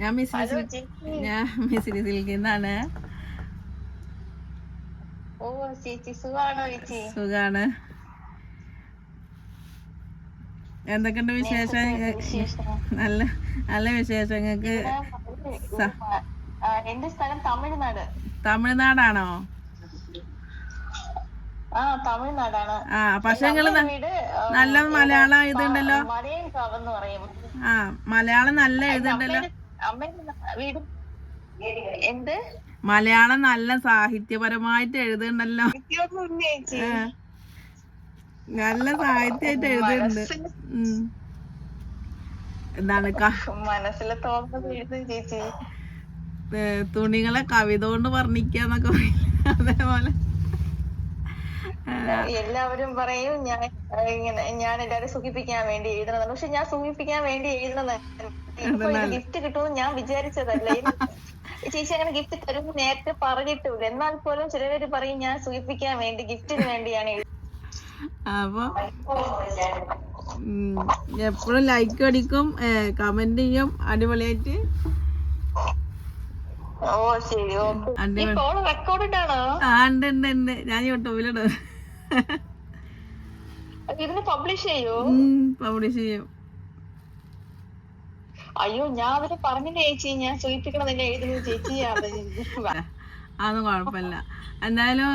ഞാൻ മിസ് ഞാൻ ഓ ചേച്ചി സുഖാണോ എന്തൊക്കെയുണ്ട് വിശേഷം? നല്ല നല്ല വിശേഷം. നിങ്ങൾക്ക് എന്റെ സ്ഥലം തമിഴ്നാട്. തമിഴ്നാടാണോ? ആ തമിഴ്നാടാണ്. ആ പക്ഷെ ആ, നല്ല മലയാളം ഇതുണ്ടല്ലോ. ആ മലയാളം നല്ല ഇതുണ്ടല്ലോ. വീട്? എന്ത്? മലയാളം നല്ല സാഹിത്യപരമായിട്ട് എഴുതുന്നുണ്ടല്ലോ. ആ. നല്ല സാഹിത്യമായിട്ട് എഴുതുന്നുണ്ട്. എന്താണ് തോന്നുന്നത് ചേച്ചി. തുണികളെ കവിത കൊണ്ട് വർണിക്കാന്നൊക്കെ അതേപോലെ. എല്ലാവരും പറയും ഞാൻ ഇങ്ങനെ ഞാൻ എല്ലാരും സുഖിപ്പിക്കാൻ വേണ്ടി എഴുതണം പക്ഷെ ഞാൻ സുഖിപ്പിക്കാൻ വേണ്ടി എഴുതണം ഗിഫ്റ്റ് കിട്ടുമെന്ന് ഞാൻ വിചാരിച്ചതല്ല. ചേച്ചി അങ്ങനെ ഗിഫ്റ്റ് തരുമെന്ന് നേരത്തെ പറഞ്ഞിട്ടില്ല. എന്നാൽ പോലും ചിലവര് പറയും ഞാൻ സൂചിപ്പിക്കാൻ വേണ്ടി ഗിഫ്റ്റിന് വേണ്ടിയാണ്. അപ്പൊ എപ്പോഴും ലൈക്ക് അടിക്കും കമന്റ് ചെയ്യും. അടിപൊളിയായിട്ട്. ഓ ശരി. ഞാൻ യൂട്യൂബിലിടും പബ്ലിഷ് ചെയ്യും. അയ്യോ ഞാൻ അവർ പറഞ്ഞില്ല ചേച്ചി ഞാൻ സൂചിപ്പിക്കണമെന്നില്ല എഴുതുന്നത് ചേച്ചി? അത് അതൊന്നും കുഴപ്പമില്ല. എന്തായാലും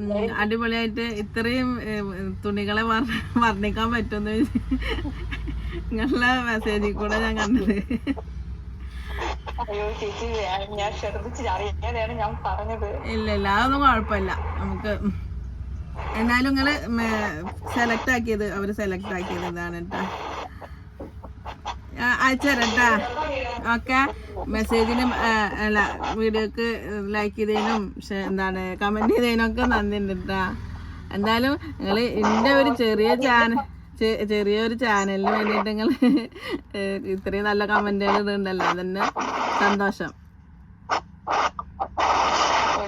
നിങ്ങൾ അടിപൊളിയായിട്ട് ഇത്രയും തുണികളെ വർ- വർണിക്കാൻ പറ്റുമെന്ന് നിങ്ങളുടെ മെസ്സേജിൽ കൂടെ ഞാൻ കണ്ടത്. ഇല്ല ഇല്ല അതൊന്നും കുഴപ്പമില്ല. നമുക്ക് എന്തായാലും എന്നാലും നിങ്ങൾ സെലക്ട് ആക്കിയത് അവർ സെലക്ട് ആക്കിയത് ഇതാണ് കേട്ടോ അയച്ചുതരട്ടാ ഓക്കെ. മെസ്സേജിനും അല്ല വീഡിയോക്ക് ലൈക്ക് ചെയ്തതിനും എന്താണ് കമന്റ് ചെയ്തതിനും ഒക്കെ നന്ദി ഉണ്ട് കേട്ടാ എന്തായാലും നിങ്ങൾ എന്റെ ഒരു ചെറിയ ചാനൽ ചെറിയൊരു ചാനലിന് വേണ്ടിയിട്ട് നിങ്ങൾ ഇത്രയും നല്ല കമന്റുകൾ ഇടുന്നുണ്ടല്ലോ. അതന്നെ സന്തോഷം.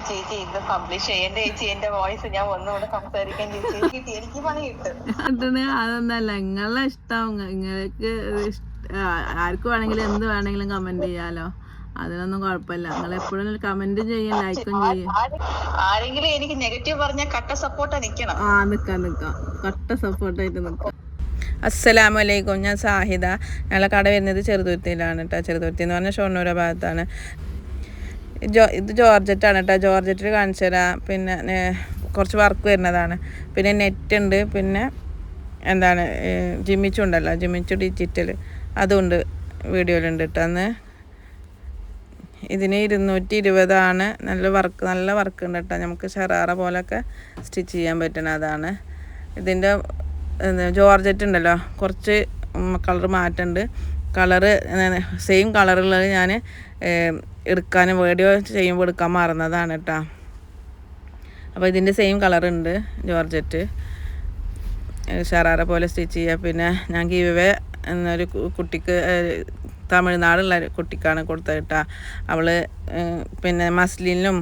ചേച്ചി ഇത് പബ്ലിഷ് ചെയ്യണ്ട ചേച്ചി എന്റെ വോയിസ് ഞാൻ ഒന്നുകൂടെ സംസാരിക്കാൻ ചേച്ചി എനിക്ക് പണി കിട്ടും. അതൊന്നല്ല നിങ്ങളെ ഇഷ്ടം. നിങ്ങൾക്ക് ആർക്ക് വേണമെങ്കിലും എന്ത് വേണമെങ്കിലും കമന്റ് ചെയ്യാലോ. അതിനൊന്നും കുഴപ്പമില്ല. നിങ്ങൾ എപ്പോഴും കമന്റ് ചെയ്യും ലൈക്കും ചെയ്യും. ആരെങ്കിലും എനിക്ക് നെഗറ്റീവ് പറഞ്ഞാൽ കട്ട സപ്പോർട്ട് നിൽക്കണം ആ നിക്കാം നിക്കാം. കട്ട സപ്പോർട്ടായിട്ട് നിക്കാം. അസ്സലാമു അലൈക്കും. ഞാൻ സാഹിദ. ഞങ്ങളെ കട വരുന്നത് ചെറുതുരുത്തിയിലാണ് കേട്ടോ ചെറുതുരുത്തി എന്ന് പറഞ്ഞാൽ ഷൊർണൂര ഭാഗത്താണ്. ജോ ഇത് ജോർജറ്റാണ് കേട്ടോ ജോർജറ്റിൽ കാണിച്ചു തരാം. പിന്നെ കുറച്ച് വർക്ക് വരുന്നതാണ്. പിന്നെ നെറ്റ് ഉണ്ട്. പിന്നെ എന്താണ് ജിമ്മിച്ചു ഉണ്ടല്ലോ. ജിമ്മിച്ചു ഡിജിറ്റൽ അതുണ്ട് വീഡിയോയിലുണ്ട് കേട്ടോ അന്ന് ഇതിന് ഇരുന്നൂറ്റി ഇരുപതാണ് നല്ല വർക്ക് നല്ല വർക്ക് ഉണ്ട് കേട്ടോ നമുക്ക് ഷറാറ പോലൊക്കെ സ്റ്റിച്ച് ചെയ്യാൻ പറ്റണ അതാണ്. ഇതിന്റെ ജോർജറ്റ് ഉണ്ടല്ലോ. കുറച്ച് കളർ മാറ്റമുണ്ട് കളറ് സെയിം കളറുള്ളത് ഞാൻ എടുക്കാൻ വീഡിയോ ചെയ്യുമ്പോൾ എടുക്കാൻ മറന്നതാണ് കേട്ടോ അപ്പോൾ ഇതിന്റെ സെയിം കളറുണ്ട് ജോർജറ്റ്. ഷറാറ പോലെ സ്റ്റിച്ച് ചെയ്യുക പിന്നെ ഞാൻ ഗീവേ എന്നൊരു കുട്ടിക്ക് തമിഴ്നാടുള്ള ഒരു കുട്ടിക്കാണ് കൊടുത്തത് കേട്ടോ അവൾ പിന്നെ മസ്ലിനിലും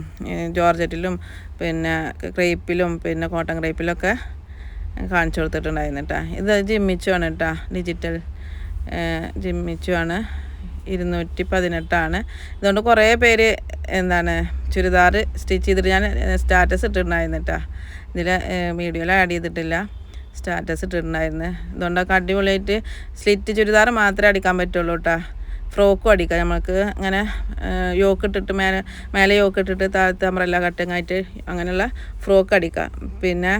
ജോർജറ്റിലും പിന്നെ ക്രേപ്പിലും പിന്നെ കോട്ടൺ ക്രേപ്പിലൊക്കെ കാണിച്ചു കൊടുത്തിട്ടുണ്ടായിരുന്നു കേട്ടോ ഇത് ജിമ്മിച്ചു ആണ് കേട്ടോ ഡിജിറ്റൽ ജിമ്മിച്ചു ആണ് ഇരുന്നൂറ്റി പതിനെട്ടാണ് ഇതുകൊണ്ട് കുറേ പേര് എന്താണ് ചുരിദാർ സ്റ്റിച്ച് ചെയ്തിട്ട് ഞാൻ സ്റ്റാറ്റസ് ഇട്ടിട്ടുണ്ടായിരുന്നു കേട്ടോ ഇതിൽ വീഡിയോയിൽ ആഡ് ചെയ്തിട്ടില്ല. സ്റ്റാറ്റസ് ഇട്ടിട്ടുണ്ടായിരുന്നു. ഇതുകൊണ്ടൊക്കെ അടിപൊളിയായിട്ട് സ്ലിറ്റ് ചുരിദാർ മാത്രമേ അടിക്കാൻ പറ്റുള്ളൂ കേട്ടോ ഫ്രോക്കും അടിക്കാം. നമുക്ക് അങ്ങനെ യോക്ക് ഇട്ടിട്ട് മേലെ മേലെ യോക്ക് ഇട്ടിട്ട് താഴത്തെ അമ്രല്ല കട്ടിങ് ആയിട്ട് അങ്ങനെയുള്ള ഫ്രോക്ക് അടിക്കാം. പിന്നെ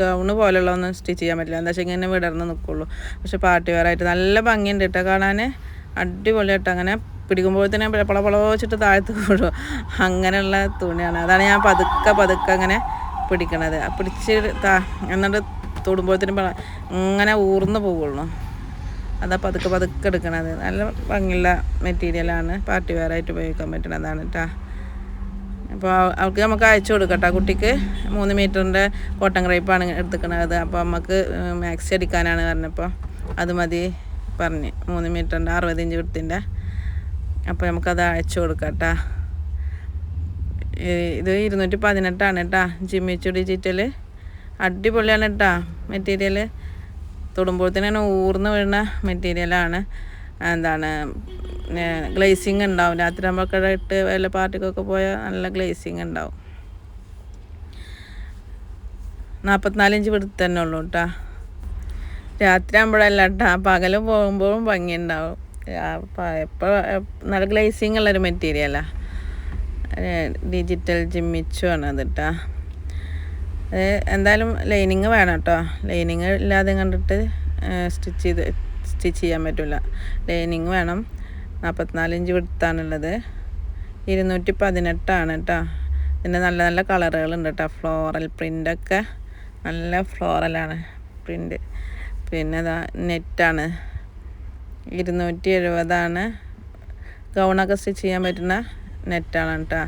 ഗൗണ് പോലെയുള്ള ഒന്നും സ്റ്റിച്ച് ചെയ്യാൻ പറ്റില്ല. എന്താ വെച്ചാൽ ഇങ്ങനെ വിടർന്ന് നിൽക്കുള്ളൂ പക്ഷെ പാർട്ടി വെയറായിട്ട് നല്ല ഭംഗിയുണ്ട് കേട്ടോ കാണാൻ അടിപൊളിയായിട്ട് അങ്ങനെ പിടിക്കുമ്പോൾ തന്നെ പള പള വെച്ചിട്ട് താഴത്ത് വീഴും അങ്ങനെയുള്ള തുണിയാണ്. അതാണ് ഞാൻ പതുക്കെ പതുക്കെ അങ്ങനെ പിടിക്കണത്. പിടിച്ച് താ എന്നിട്ട് തൊടുമ്പോഴത്തേനും പള ഇങ്ങനെ ഊർന്ന് പോവുള്ളൂ അതാ പതുക്കെ പതുക്കെ എടുക്കണത്. നല്ല ഭംഗിയുള്ള മെറ്റീരിയലാണ് പാർട്ടി വെയർ ആയിട്ട് ഉപയോഗിക്കാൻ പറ്റണതാണ് കേട്ടോ അപ്പോൾ അവൾക്ക് നമുക്ക് അയച്ചു കൊടുക്കട്ടോ. കുട്ടിക്ക് മൂന്ന് മീറ്ററിന്റെ കോട്ടൺ ക്രൈപ്പാണ് എടുത്തിക്കണത്. അപ്പോൾ നമുക്ക് മാക്സി അടിക്കാനാണ് പറഞ്ഞപ്പോൾ അത് മതി. പറഞ്ഞ് മൂന്ന് മീറ്ററിന്റെ അറുപത് ഇഞ്ച് വൃത്തിന്റെ അപ്പോൾ നമുക്കത് അയച്ചു കൊടുക്കാം കേട്ടോ ഇത് ഇരുന്നൂറ്റി പതിനെട്ടാണ് കേട്ടോ ജിമ്മിച്ചു ഡിജിറ്റൽ അടിപൊളിയാണ് കേട്ടോ മെറ്റീരിയൽ തൊടുമ്പോഴത്തേനാണ് ഊർന്ന് വീഴുന്ന മെറ്റീരിയലാണ് എന്താണ് ഗ്ലേസിങ് ഉണ്ടാവും. രാത്രി നമ്മളൊക്കെ ഇട്ട് വല്ല പാർട്ടിക്കൊക്കെ പോയാൽ നല്ല ഗ്ലേസിങ് ഉണ്ടാവും. നാൽപ്പത്തിനാല് ഇഞ്ച് വിടുത്ത് തന്നെ ഉള്ളൂ കേട്ടോ രാത്രി ആകുമ്പോഴല്ല കേട്ടോ പകൽ പോകുമ്പോഴും ഭംഗിയുണ്ടാവും എപ്പോൾ നല്ല ഗ്ലേസിങ് ഉള്ളൊരു മെറ്റീരിയലാണ് ഡിജിറ്റൽ ജിമ്മിച്ചു ആണ് കേട്ടോ അത് എന്തായാലും ലൈനിങ് വേണം കേട്ടോ ലൈനിങ് ഇല്ലാതെ കണ്ടിട്ട് സ്റ്റിച്ച് ചെയ്ത് സ്റ്റിച്ച് ചെയ്യാൻ പറ്റില്ല ലൈനിങ് വേണം. നാൽപ്പത്തിനാല് ഇഞ്ച് വിടുത്താണുള്ളത്. ഇരുന്നൂറ്റി പതിനെട്ടാണ് കേട്ടോ ഇതിന്റെ നല്ല നല്ല കളറുകളുണ്ട് കേട്ടോ ഫ്ലോറൽ പ്രിന്റൊക്കെ നല്ല ഫ്ലോറലാണ് പ്രിന്റ് പിന്നെ നെറ്റാണ്. ഇരുന്നൂറ്റി എഴുപതാണ് ഗൗണൊക്കെ സ്റ്റിച്ച് ചെയ്യാൻ പറ്റുന്ന നെറ്റാണ് കേട്ടോ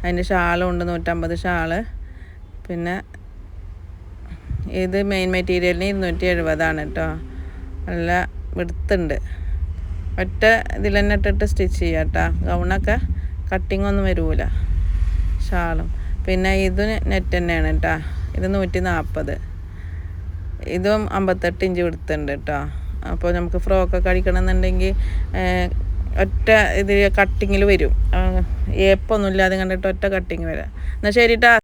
അതിന്റെ ഷാളും ഉണ്ട് നൂറ്റമ്പത് ഷാൾ. പിന്നെ ഇത് മെയിൻ മെറ്റീരിയലിന് ഇരുന്നൂറ്റി എഴുപതാണ് കേട്ടോ നല്ല വിടുത്തുണ്ട്. ഒറ്റ ഇതിൽ തന്നെ ഇട്ടിട്ട് സ്റ്റിച്ച് ചെയ്യാം കേട്ടോ ഗൗണൊക്കെ കട്ടിങ് ഒന്നും വരൂല ഷാളും. പിന്നെ ഇത് നെറ്റ് തന്നെയാണ് കേട്ടോ ഇത് നൂറ്റി നാൽപ്പത് ഇതും അമ്പത്തെട്ട് ഇഞ്ച് വിടുത്തുണ്ട് കേട്ടോ അപ്പോൾ നമുക്ക് ഫ്രോക്കൊക്കെ അടിക്കണമെന്നുണ്ടെങ്കിൽ ഒറ്റ ഇത് കട്ടിങ്ങിൽ വരും. ഏപ്പൊന്നും ഇല്ലാതെ കണ്ടിട്ട് ഒറ്റ കട്ടിങ് വരാം. എന്നാൽ ശരി